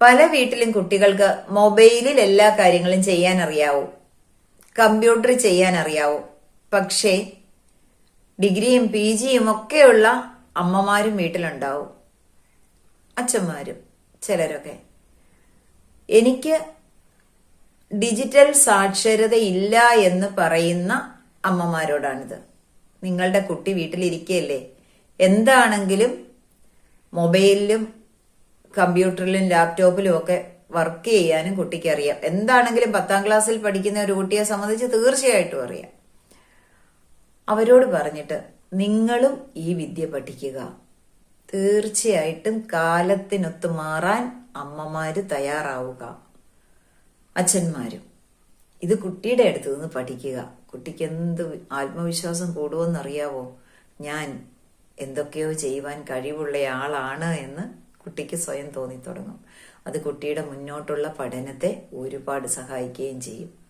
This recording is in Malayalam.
പല വീട്ടിലും കുട്ടികൾക്ക് മൊബൈലിൽ എല്ലാ കാര്യങ്ങളും ചെയ്യാൻ അറിയാവൂ കമ്പ്യൂട്ടർ ചെയ്യാൻ അറിയാവൂ പക്ഷേ ഡിഗ്രിയും പി ജിയും ഒക്കെയുള്ള അമ്മമാരും വീട്ടിലുണ്ടാവും. അച്ഛന്മാരും ചിലരൊക്കെ. എനിക്ക് ഡിജിറ്റൽ സാക്ഷരത ഇല്ല എന്ന് പറയുന്ന അമ്മമാരോടാണിത്. നിങ്ങളുടെ കുട്ടി വീട്ടിലിരിക്കുകയല്ലേ എന്താണെങ്കിലും മൊബൈലിലും കമ്പ്യൂട്ടറിലും ലാപ്ടോപ്പിലും ഒക്കെ വർക്ക് ചെയ്യാനും കുട്ടിക്ക് അറിയാം. എന്താണെങ്കിലും പത്താം ക്ലാസ്സിൽ പഠിക്കുന്ന ഒരു കുട്ടിയെ സംബന്ധിച്ച് തീർച്ചയായിട്ടും അറിയാം. അവരോട് പറഞ്ഞിട്ട് നിങ്ങളും ഈ വിദ്യ പഠിക്കുക. തീർച്ചയായിട്ടും കാലത്തിനൊത്ത് മാറാൻ അമ്മമാര് തയ്യാറാവുക. അച്ഛന്മാരും ഇത് കുട്ടിയുടെ അടുത്ത് നിന്ന് പഠിക്കുക. കുട്ടിക്ക് എന്ത് ആത്മവിശ്വാസം കൂടുമെന്നറിയാവോ ഞാൻ എന്തൊക്കെയോ ചെയ്യുവാൻ കഴിവുള്ള ആളാണ് എന്ന് കുട്ടിക്ക് സ്വയം തോന്നി തുടങ്ങും അത് കുട്ടിയുടെ മുന്നോട്ടുള്ള പഠനത്തെ ഒരുപാട് സഹായിക്കുകയും ചെയ്യും.